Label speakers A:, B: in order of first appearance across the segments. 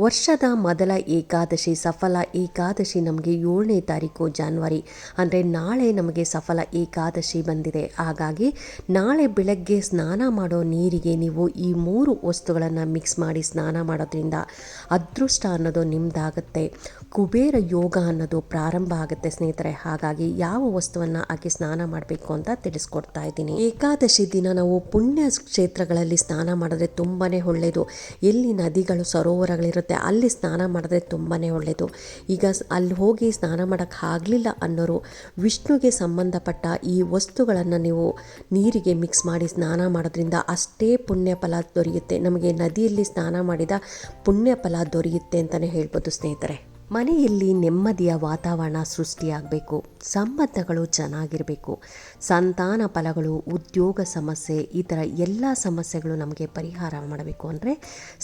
A: ವರ್ಷದ ಮೊದಲ ಏಕಾದಶಿ ಸಫಲ ಏಕಾದಶಿ ನಮಗೆ ಏಳನೇ ತಾರೀಕು ಜಾನ್ವರಿ. ಅಂದರೆ ನಾಳೆ ನಮಗೆ ಸಫಲ ಏಕಾದಶಿ ಬಂದಿದೆ. ಹಾಗಾಗಿ ನಾಳೆ ಬೆಳಗ್ಗೆ ಸ್ನಾನ ಮಾಡೋ ನೀರಿಗೆ ನೀವು ಈ ಮೂರು ವಸ್ತುಗಳನ್ನು ಮಿಕ್ಸ್ ಮಾಡಿ ಸ್ನಾನ ಮಾಡೋದ್ರಿಂದ ಅದೃಷ್ಟ ಅನ್ನೋದು ನಿಮ್ಮದಾಗುತ್ತೆ ಕುಬೇರ ಯೋಗ ಅನ್ನೋದು ಪ್ರಾರಂಭ ಆಗುತ್ತೆ ಸ್ನೇಹಿತರೆ. ಹಾಗಾಗಿ ಯಾವ ವಸ್ತುವನ್ನು ಹಾಕಿ ಸ್ನಾನ ಮಾಡಬೇಕು ಅಂತ ತಿಳಿಸ್ಕೊಡ್ತಾ ಇದ್ದೀನಿ. ಏಕಾದಶಿ ದಿನ ನಾವು ಪುಣ್ಯ ಕ್ಷೇತ್ರಗಳಲ್ಲಿ ಸ್ನಾನ ಮಾಡಿದ್ರೆ ತುಂಬಾ ಒಳ್ಳೆಯದು ಎಲ್ಲಿ ನದಿಗಳು ಸರೋವರಗಳಿರುತ್ತೆ ಅಲ್ಲಿ ಸ್ನಾನ ಮಾಡಿದ್ರೆ ತುಂಬಾ ಒಳ್ಳೆಯದು ಈಗ ಅಲ್ಲಿ ಹೋಗಿ ಸ್ನಾನ ಮಾಡೋಕ್ಕೆ ಆಗಲಿಲ್ಲ ಅನ್ನೋರು ವಿಷ್ಣುಗೆ ಸಂಬಂಧಪಟ್ಟ ಈ ವಸ್ತುಗಳನ್ನು ನೀವು ನೀರಿಗೆ ಮಿಕ್ಸ್ ಮಾಡಿ ಸ್ನಾನ ಮಾಡೋದ್ರಿಂದ ಅಷ್ಟೇ ಪುಣ್ಯ ಫಲ ದೊರೆಯುತ್ತೆ. ನಮಗೆ ನದಿಯಲ್ಲಿ ಸ್ನಾನ ಮಾಡಿದ ಪುಣ್ಯ ಫಲ ದೊರೆಯುತ್ತೆ ಅಂತಲೇ ಹೇಳ್ಬೋದು ಸ್ನೇಹಿತರೆ. ಮನೆಯಲ್ಲಿ ನೆಮ್ಮದಿಯ ವಾತಾವರಣ ಸೃಷ್ಟಿಯಾಗಬೇಕು. ಸಂಬಂಧಗಳು ಚೆನ್ನಾಗಿರಬೇಕು. ಸಂತಾನ ಫಲಗಳು, ಉದ್ಯೋಗ ಸಮಸ್ಯೆ, ಈ ಥರ ಎಲ್ಲ ಸಮಸ್ಯೆಗಳು ನಮಗೆ ಪರಿಹಾರ ಮಾಡಬೇಕು ಅಂದರೆ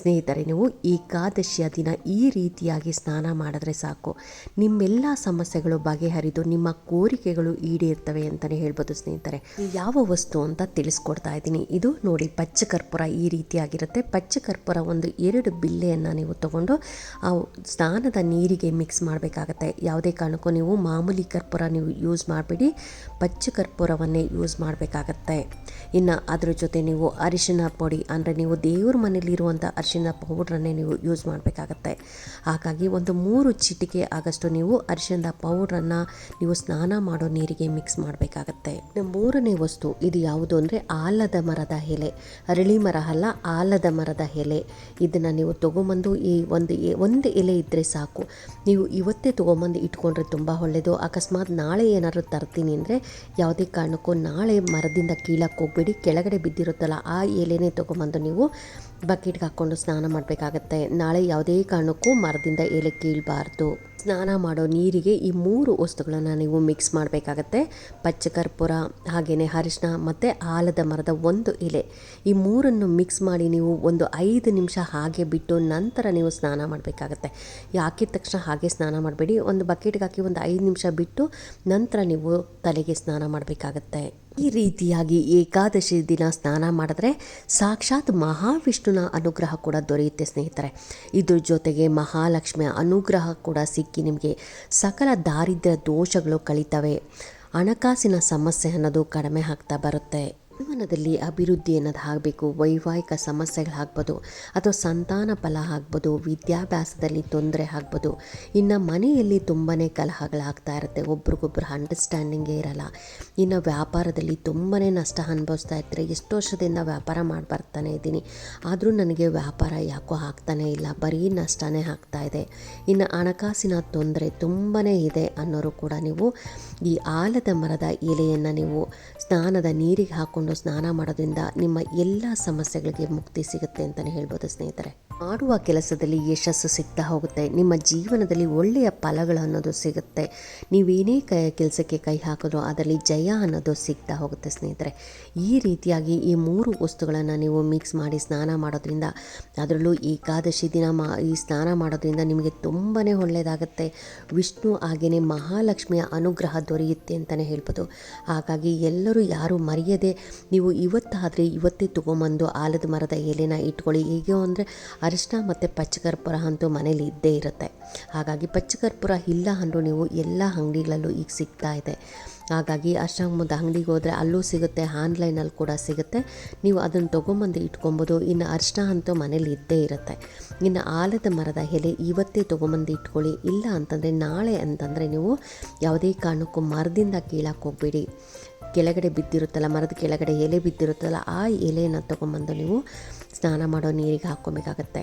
A: ಸ್ನೇಹಿತರೆ, ನೀವು ಏಕಾದಶಿಯ ದಿನ ಈ ರೀತಿಯಾಗಿ ಸ್ನಾನ ಮಾಡಿದ್ರೆ ಸಾಕು. ನಿಮ್ಮೆಲ್ಲ ಸಮಸ್ಯೆಗಳು ಬಗೆಹರಿದು, ನಿಮ್ಮ ಕೋರಿಕೆಗಳು ಈಡೇರ್ತವೆ ಅಂತಲೇ ಹೇಳ್ಬೋದು ಸ್ನೇಹಿತರೆ. ಯಾವ ವಸ್ತು ಅಂತ ತಿಳಿಸ್ಕೊಡ್ತಾ ಇದ್ದೀನಿ. ಇದು ನೋಡಿ ಪಚ್ಚ ಕರ್ಪೂರ ಈ ರೀತಿಯಾಗಿರುತ್ತೆ. ಪಚ್ಚ ಕರ್ಪೂರ ಒಂದು ಎರಡು ಬಿಲ್ಲೆಯನ್ನು ನೀವು ತಗೊಂಡು ಆ ಸ್ನಾನದ ನೀರಿಗೆ ಮಿಕ್ಸ್ ಮಾಡಬೇಕಾಗತ್ತೆ. ಯಾವುದೇ ಕಾರಣಕ್ಕೂ ನೀವು ಮಾಮೂಲಿ ಕರ್ಪೂರ ನೀವು ಯೂಸ್ ಮಾಡಬೇಡಿ. ಪಚ್ಚ ಕರ್ಪೂರವನ್ನೇ ಯೂಸ್ ಮಾಡಬೇಕಾಗತ್ತೆ. ಇನ್ನು ಅದರ ಜೊತೆ ನೀವು ಅರಿಶಿನ ಪುಡಿ ಅಂದರೆ ನೀವು ದೇವ್ರ ಮನೇಲಿರುವಂಥ ಅರಿಶಿನ ಪೌಡ್ರನ್ನೇ ನೀವು ಯೂಸ್ ಮಾಡಬೇಕಾಗತ್ತೆ. ಹಾಗಾಗಿ ಒಂದು ಮೂರು ಚಿಟಿಕೆ ಆಗಷ್ಟು ನೀವು ಅರಿಶಿನದ ಪೌಡ್ರನ್ನು ನೀವು ಸ್ನಾನ ಮಾಡೋ ನೀರಿಗೆ ಮಿಕ್ಸ್ ಮಾಡಬೇಕಾಗತ್ತೆ. ಮೂರನೇ ವಸ್ತು, ಇದು ಯಾವುದು ಅಂದರೆ ಆಲದ ಮರದ ಎಲೆ. ಅರಳಿ ಮರ ಅಲ್ಲ, ಆಲದ ಮರದ ಎಲೆ. ಇದನ್ನು ನೀವು ತೊಗೊಂಬಂದು ಈ ಒಂದು ಒಂದು ಎಲೆ ಇದ್ದರೆ ಸಾಕು. ನೀವು ಇವತ್ತೇ ತೊಗೊಂಬಂದು ಇಟ್ಕೊಂಡ್ರೆ ತುಂಬ ಒಳ್ಳೆಯದು ಅಕಸ್ಮಾತ್ ನಾಳೆ ಏನಾದರೂ ತರ್ತೀನಿ ಅಂದರೆ ಯಾವುದೇ ಕಾರಣಕ್ಕೂ ನಾಳೆ ಮರದಿಂದ ಕೀಳಕ್ಕೆ ಹೋಗ್ಬೇಡಿ. ಕೆಳಗಡೆ ಬಿದ್ದಿರುತ್ತಲ್ಲ ಆ ಎಲೆನೇ ತೊಗೊಂಬಂದು ನೀವು ಬಕೆಟ್ಗೆ ಹಾಕ್ಕೊಂಡು ಸ್ನಾನ ಮಾಡಬೇಕಾಗತ್ತೆ. ನಾಳೆ ಯಾವುದೇ ಕಾರಣಕ್ಕೂ ಮರದಿಂದ ಎಲೆ ಕೀಳಬಾರ್ದು. ಸ್ನಾನ ಮಾಡೋ ನೀರಿಗೆ ಈ ಮೂರು ವಸ್ತುಗಳನ್ನು ನೀವು ಮಿಕ್ಸ್ ಮಾಡಬೇಕಾಗತ್ತೆ. ಪಚ್ಚ ಕರ್ಪೂರ, ಹಾಗೆಯೇ ಅರಿಶಿನ ಮತ್ತು ಆಲದ ಮರದ ಒಂದು ಎಲೆ. ಈ ಮೂರನ್ನು ಮಿಕ್ಸ್ ಮಾಡಿ ನೀವು ಒಂದು ಐದು ನಿಮಿಷ ಹಾಗೆ ಬಿಟ್ಟು ನಂತರ ನೀವು ಸ್ನಾನ ಮಾಡಬೇಕಾಗತ್ತೆ. ಹಾಕಿದ ತಕ್ಷಣ ಹಾಗೆ ಸ್ನಾನ ಮಾಡಬೇಡಿ? ಒಂದು ಬಕೆಟ್ಗೆ ಹಾಕಿ ಒಂದು ಐದು ನಿಮಿಷ ಬಿಟ್ಟು ನಂತರ ನೀವು ತಲೆಗೆ ಸ್ನಾನ ಮಾಡಬೇಕಾಗತ್ತೆ. ಈ ರೀತಿಯಾಗಿ ಏಕಾದಶಿ ದಿನ ಸ್ನಾನ ಮಾಡಿದ್ರೆ ಸಾಕ್ಷಾತ್ ಮಹಾವಿಷ್ಣುನ ಅನುಗ್ರಹ ಕೂಡ ದೊರೆಯುತ್ತೆ ಸ್ನೇಹಿತರೆ. ಇದ್ರ ಜೊತೆಗೆ ಮಹಾಲಕ್ಷ್ಮಿಯ ಅನುಗ್ರಹ ಕೂಡ ಸಿಕ್ಕಿ ನಿಮಗೆ ಸಕಲ ದಾರಿದ್ರ್ಯ ದೋಷಗಳು ಕಳೀತವೆ. ಹಣಕಾಸಿನ ಸಮಸ್ಯೆ ಅನ್ನೋದು ಕಡಿಮೆ ಆಗ್ತಾ ಬರುತ್ತೆ. ಜೀವನದಲ್ಲಿ ಅಭಿವೃದ್ಧಿ ಅನ್ನೋದು ಆಗಬೇಕು, ವೈವಾಹಿಕ ಸಮಸ್ಯೆಗಳಾಗ್ಬೋದು, ಅಥವಾ ಸಂತಾನ ಫಲ ಆಗ್ಬೋದು, ವಿದ್ಯಾಭ್ಯಾಸದಲ್ಲಿ ತೊಂದರೆ ಆಗ್ಬೋದು. ಇನ್ನು ಮನೆಯಲ್ಲಿ ತುಂಬಾ ಕಲಹಗಳಾಗ್ತಾ ಇರುತ್ತೆ. ಒಬ್ರಿಗೊಬ್ರು ಅಂಡರ್ಸ್ಟ್ಯಾಂಡಿಂಗೇ ಇರಲ್ಲ. ಇನ್ನು ವ್ಯಾಪಾರದಲ್ಲಿ ತುಂಬಾ ನಷ್ಟ ಅನುಭವಿಸ್ತಾ ಇರ್ತಾರೆ ಎಷ್ಟು ವರ್ಷದಿಂದ ವ್ಯಾಪಾರ ಮಾಡಿ ಬರ್ತಾನೆ ಇದ್ದೀನಿ. ಆದರೂ ನನಗೆ ವ್ಯಾಪಾರ ಯಾಕೋ ಆಗ್ತಾನೇ ಇಲ್ಲ. ಬರೀ ನಷ್ಟನೇ ಆಗ್ತಾ ಇದೆ. ಇನ್ನು ಹಣಕಾಸಿನ ತೊಂದರೆ ತುಂಬಾ ಇದೆ ಅನ್ನೋರು ಕೂಡ ನೀವು ಈ ಆಲದ ಮರದ ಎಲೆಯನ್ನು ನೀವು ಸ್ನಾನದ ನೀರಿಗೆ ಹಾಕ್ಕೊಂಡು ಸ್ನಾನ ಮಾಡೋದ್ರಿಂದ ನಿಮ್ಮ ಎಲ್ಲ ಸಮಸ್ಯೆಗಳಿಗೆ ಮುಕ್ತಿ ಸಿಗುತ್ತೆ ಅಂತಲೇ ಹೇಳ್ಬೋದು ಸ್ನೇಹಿತರೆ. ಮಾಡುವ ಕೆಲಸದಲ್ಲಿ ಯಶಸ್ಸು ಸಿಗ್ತಾ ಹೋಗುತ್ತೆ. ನಿಮ್ಮ ಜೀವನದಲ್ಲಿ ಒಳ್ಳೆಯ ಫಲಗಳು ಅನ್ನೋದು ಸಿಗುತ್ತೆ. ನೀವೇನೇ ಕೈ, ಕೆಲಸಕ್ಕೆ ಕೈ ಹಾಕಿದ್ರೂ ಅದರಲ್ಲಿ ಜಯ ಅನ್ನೋದು ಸಿಗ್ತಾ ಹೋಗುತ್ತೆ ಸ್ನೇಹಿತರೆ. ಈ ರೀತಿಯಾಗಿ ಈ ಮೂರು ವಸ್ತುಗಳನ್ನು ನೀವು ಮಿಕ್ಸ್ ಮಾಡಿ ಸ್ನಾನ ಮಾಡೋದ್ರಿಂದ ಅದರಲ್ಲೂ ಏಕಾದಶಿ ದಿನ ಮಾ, ಈ ಸ್ನಾನ ಮಾಡೋದ್ರಿಂದ ನಿಮಗೆ ತುಂಬಾ ಒಳ್ಳೆಯದಾಗುತ್ತೆ. ವಿಷ್ಣು ಹಾಗೆಯೇ ಮಹಾಲಕ್ಷ್ಮಿಯ ಅನುಗ್ರಹ ದೊರೆಯುತ್ತೆ ಅಂತಲೇ ಹೇಳ್ಬೋದು. ಹಾಗಾಗಿ ಎಲ್ಲರೂ ಯಾರೂ ಮರೆಯದೆ ನೀವು ಇವತ್ತಾದರೆ ಇವತ್ತೇ ತೊಗೊಂಬಂದು ಆಲದ ಮರದ ಎಲೆನ ಇಟ್ಕೊಳ್ಳಿ. ಹೇಗೆ ಅಂದರೆ ಅರಿಶಿನ ಮತ್ತು ಪಚ್ಚಕರ್ಪೂರ ಅಂತೂ ಮನೇಲಿ ಇದ್ದೇ ಇರುತ್ತೆ. ಹಾಗಾಗಿ ಪಚ್ಚಕರ್ಪೂರ ಇಲ್ಲ ಅಂದರೂ ನೀವು ಎಲ್ಲ ಅಂಗಡಿಗಳಲ್ಲೂ ಈಗ ಸಿಗ್ತಾ ಇದೆ. ಹಾಗಾಗಿ ಅಷ್ಟಾಗಮದ ಅಂಗಡಿಗೆ ಹೋದರೆ ಅಲ್ಲೂ ಸಿಗುತ್ತೆ, ಆನ್ಲೈನಲ್ಲಿ ಕೂಡ ಸಿಗುತ್ತೆ. ನೀವು ಅದನ್ನು ತೊಗೊಂಬಂದು ಇಟ್ಕೊಬೋದು. ಇನ್ನು ಅರಿಶಿನ ಅಂತೂ ಮನೇಲಿ ಇದ್ದೇ ಇರುತ್ತೆ. ಇನ್ನು ಆಲದ ಮರದ ಎಲೆ ಇವತ್ತೇ ತೊಗೊಂಬಂದು ಇಟ್ಕೊಳ್ಳಿ. ಇಲ್ಲ ಅಂತಂದರೆ ನಾಳೆ ಅಂತಂದರೆ ನೀವು ಯಾವುದೇ ಕಾರಣಕ್ಕೂ ಮರದಿಂದ ಕೀಳಕ್ಕೆ ಹೋಗ್ಬೇಡಿ. ಕೆಳಗಡೆ ಬಿದ್ದಿರುತ್ತಲ್ಲ ಮರದ ಕೆಳಗಡೆ ಎಲೆ ಬಿದ್ದಿರುತ್ತಲ್ಲ ಆ ಎಲೆಯನ್ನು ತೊಗೊಂಬಂದು ನೀವು ಸ್ನಾನ ಮಾಡೋ ನೀರಿಗೆ ಹಾಕ್ಕೊಬೇಕಾಗತ್ತೆ.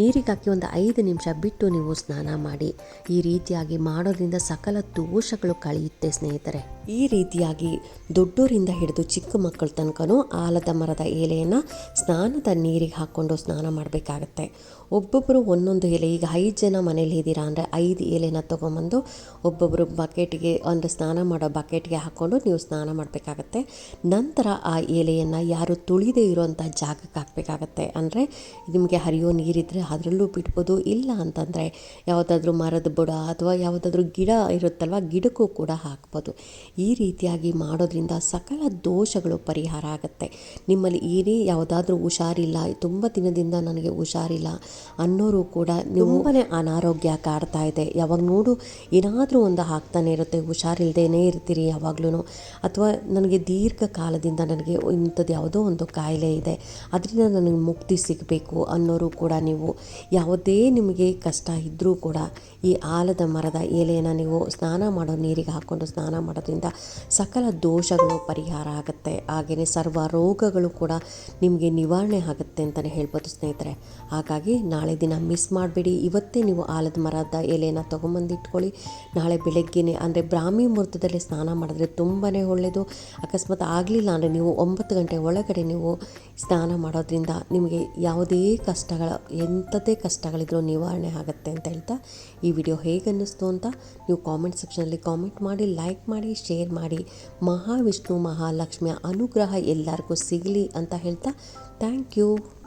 A: ನೀರಿಗೆ ಹಾಕಿ ಒಂದು ಐದು ನಿಮಿಷ ಬಿಟ್ಟು ನೀವು ಸ್ನಾನ ಮಾಡಿ, ಈ ರೀತಿಯಾಗಿ ಮಾಡೋದ್ರಿಂದ ಸಕಲ ದೋಷಗಳು ಕಳೆಯುತ್ತೆ ಸ್ನೇಹಿತರೆ. ಈ ರೀತಿಯಾಗಿ ದೊಡ್ಡೋರಿಂದ ಹಿಡಿದು ಚಿಕ್ಕ ಮಕ್ಕಳ ತನಕನೂ ಆಲದ ಮರದ ಎಲೆಯನ್ನು ಸ್ನಾನದ ನೀರಿಗೆ ಹಾಕ್ಕೊಂಡು ಸ್ನಾನ ಮಾಡಬೇಕಾಗತ್ತೆ. ಒಬ್ಬೊಬ್ಬರು ಒಂದೊಂದು ಎಲೆ, ಈಗ ಐದು ಜನ ಮನೇಲಿ ಇದ್ದೀರಾ ಅಂದರೆ ಐದು ಎಲೆನ ತೊಗೊಂಬಂದು ಒಬ್ಬೊಬ್ಬರು ಬಕೆಟ್ಗೆ ಅಂದರೆ ಸ್ನಾನ ಮಾಡೋ ಬಕೆಟ್ಗೆ ಹಾಕ್ಕೊಂಡು ನೀವು ಸ್ನಾನ ಮಾಡಬೇಕಾಗತ್ತೆ. ನಂತರ ಆ ಎಲೆಯನ್ನು ಯಾರು ತುಳಿದೇ ಇರುವಂಥ ಜಾಗಕ್ಕೆ ಹಾಕಬೇಕಾಗತ್ತೆ. ಆಗುತ್ತೆ ಅಂದರೆ ನಿಮಗೆ ಹರಿಯೋ ನೀರಿದ್ದರೆ ಅದರಲ್ಲೂ ಬಿಡ್ಬೋದು. ಇಲ್ಲ ಅಂತಂದರೆ ಯಾವುದಾದ್ರೂ ಮರದ ಬುಡ ಅಥವಾ ಯಾವುದಾದ್ರೂ ಗಿಡ ಇರುತ್ತಲ್ವ ಗಿಡಕ್ಕೂ ಕೂಡ ಹಾಕ್ಬೋದು. ಈ ರೀತಿಯಾಗಿ ಮಾಡೋದ್ರಿಂದ ಸಕಲ ದೋಷಗಳು ಪರಿಹಾರ ಆಗುತ್ತೆ. ನಿಮ್ಮಲ್ಲಿ ಏನೇ ಯಾವುದಾದ್ರೂ ಹುಷಾರಿಲ್ಲ ತುಂಬ ದಿನದಿಂದ ನನಗೆ ಹುಷಾರಿಲ್ಲ ಅನ್ನೋರು ಕೂಡ ತುಂಬನೇ ಅನಾರೋಗ್ಯ ಕಾಡ್ತಾ ಇದೆ. ಯಾವಾಗ ನೋಡು ಏನಾದರೂ ಒಂದು ಹಾಕ್ತಾನೆ ಇರುತ್ತೆ ಹುಷಾರಿಲ್ಲದೇನೆ ಇರ್ತೀರಿ ಯಾವಾಗ್ಲೂ ಅಥವಾ ನನಗೆ ದೀರ್ಘಕಾಲದಿಂದ ನನಗೆ ಇಂಥದ್ದು ಯಾವುದೋ ಒಂದು ಕಾಯಿಲೆ ಇದೆ. ಅದರಿಂದ ನನಗೆ ಮುಕ್ತಿ ಸಿಗಬೇಕು ಅನ್ನೋರು ಕೂಡ ನೀವು. ಯಾವುದೇ ನಿಮಗೆ ಕಷ್ಟ ಇದ್ದರೂ ಕೂಡ ಈ ಆಲದ ಮರದ ಎಲೆಯನ್ನು ನೀವು ಸ್ನಾನ ಮಾಡೋ ನೀರಿಗೆ ಹಾಕ್ಕೊಂಡು ಸ್ನಾನ ಮಾಡೋದ್ರಿಂದ ಸಕಲ ದೋಷಗಳು ಪರಿಹಾರ ಆಗುತ್ತೆ. ಹಾಗೆಯೇ ಸರ್ವ ರೋಗಗಳು ಕೂಡ ನಿಮಗೆ ನಿವಾರಣೆ ಆಗುತ್ತೆ ಅಂತಲೇ ಹೇಳ್ಬೋದು ಸ್ನೇಹಿತರೆ. ಹಾಗಾಗಿ ನಾಳೆ ದಿನ ಮಿಸ್ ಮಾಡಬೇಡಿ. ಇವತ್ತೇ ನೀವು ಆಲದ ಮರದ ಎಲೆಯನ್ನು ತೊಗೊಂಬಂದಿಟ್ಕೊಳ್ಳಿ. ನಾಳೆ ಬೆಳಗ್ಗೆನೇ ಅಂದರೆ ಬ್ರಾಹ್ಮಿ ಮುಹೂರ್ತದಲ್ಲಿ ಸ್ನಾನ ಮಾಡಿದ್ರೆ ತುಂಬಾ ಒಳ್ಳೆಯದು ಅಕಸ್ಮಾತ್ ಆಗಲಿಲ್ಲ ಅಂದರೆ ನೀವು ಒಂಬತ್ತು ಗಂಟೆ ಒಳಗಡೆ ನೀವು ಸ್ನಾನ ಮಾಡೋದ್ರಿಂದ ನಿಮಗೆ ಯಾವುದೇ ಕಷ್ಟಗಳ ಎಂಥದ್ದೇ ಕಷ್ಟಗಳಿದ್ರೂ ನಿವಾರಣೆ ಆಗುತ್ತೆ ಅಂತ ಹೇಳ್ತಾ ಈ ವಿಡಿಯೋ ಹೇಗೆ ಅನ್ನಿಸ್ತು ಅಂತ ನೀವು ಕಾಮೆಂಟ್ ಸೆಕ್ಷನಲ್ಲಿ ಕಾಮೆಂಟ್ ಮಾಡಿ ಲೈಕ್ ಮಾಡಿ ಶೇರ್ ಮಾಡಿ. ಮಹಾವಿಷ್ಣು, ಮಹಾಲಕ್ಷ್ಮಿಯ ಅನುಗ್ರಹ ಎಲ್ಲರಿಗೂ ಸಿಗಲಿ ಅಂತ ಹೇಳ್ತಾ ಥ್ಯಾಂಕ್ ಯು